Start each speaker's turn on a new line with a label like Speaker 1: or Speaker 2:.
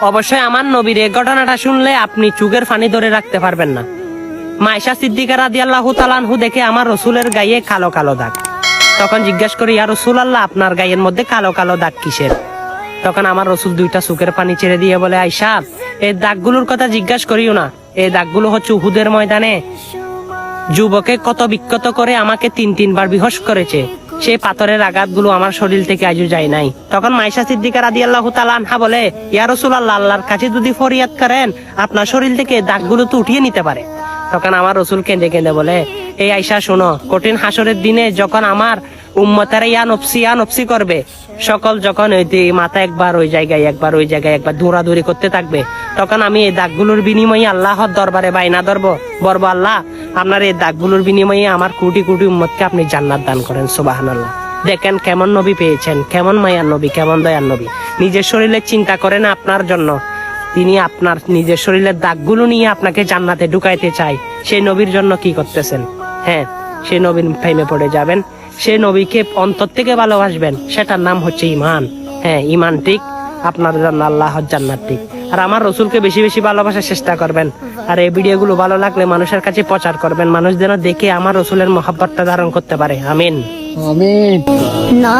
Speaker 1: অবশ্যই আমার নবীর এই ঘটনাটা শুনলে আপনি চুগের ফানি ধরে রাখতে পারবেন না। মাইশা সিদ্দিকা রাদি আল্লাহ তালানহু দেখে আমার রসুলের গায়ে কালো কালো দাগ। তখন জিজ্ঞেস করি, ইয়া রসুল আল্লাহ আপনার গায়ের মধ্যে কালো কালো দাগ কিসের? তখন আমার রসুল দুইটা সুখের পানি ছেড়ে দিয়ে বলে আইসা এই দাগগুলোর কথা জিজ্ঞাস করিও না। এই দাগগুলো হচ্ছে উহুদের ময়দানে। যুবকে কত বিক্ষত করে আমাকে তিন তিনবার বিহস করেছে। সেই পাথরের আঘাতগুলো আমার শরীর থেকে আজও যায় নাই। তখন মাইশা সিদ্দিকা রাদি আল্লাহ আনহা বলে, ইয়া রসুল আল্লাহ আল্লাহর কাছে যদি ফরিয়াদ করেন, আপনার শরীর থেকে দাগ দাগগুলো তো উঠিয়ে নিতে পারে। তখন আমার রসুল কেঁদে কেঁদে বলে, এই আইসা শোনো, কঠিন হাসরের দিনে যখন আমার উম্মতারা ইয়া নফসি ইয়া নফসি করবে। সকল যখন ওই মাথা একবার ওই জায়গায়, একবার ওই জায়গায়, একবার দৌড়াদৌড়ি করতে থাকবে, তখন আমি এই দাগগুলোর বিনিময়ে আল্লাহর দরবারে বাইনা ধরবো। বলব, আল্লাহ, আপনার এই দাগগুলোর বিনিময়ে আমার কোটি কোটি উম্মতকে আপনি জান্নাত দান করেন সুবাহান আল্লাহ দেখেন কেমন নবী পেয়েছেন, কেমন মায়ার নবী, কেমন দয়ার নবী। নিজের শরীরের চিন্তা করেন আপনার জন্য। তিনি আপনার নিজের শরীরের দাগগুলো নিয়ে আপনাকে জান্নাতে ঢুকাইতে চাই সেই নবীর জন্য কি করতেছেন? হ্যাঁ সেই নবীর প্রেমে পড়ে যাবেন। সেই নবীকে অন্তর থেকে ভালোবাসবেন সেটার নাম হচ্ছে ইমান হ্যাঁ ইমান ঠিক আপনার জন্য আল্লাহ জান্নাত ঠিক। আর আমার রসুলকে বেশি বেশি ভালোবাসার চেষ্টা করবেন। আর এই ভিডিওগুলো ভালো লাগলে মানুষের কাছে প্রচার করবেন মানুষ যেন দেখে আমার রসুলের মহাব্বতটা ধারণ করতে পারে। আমিন।
Speaker 2: আমিন।
Speaker 3: না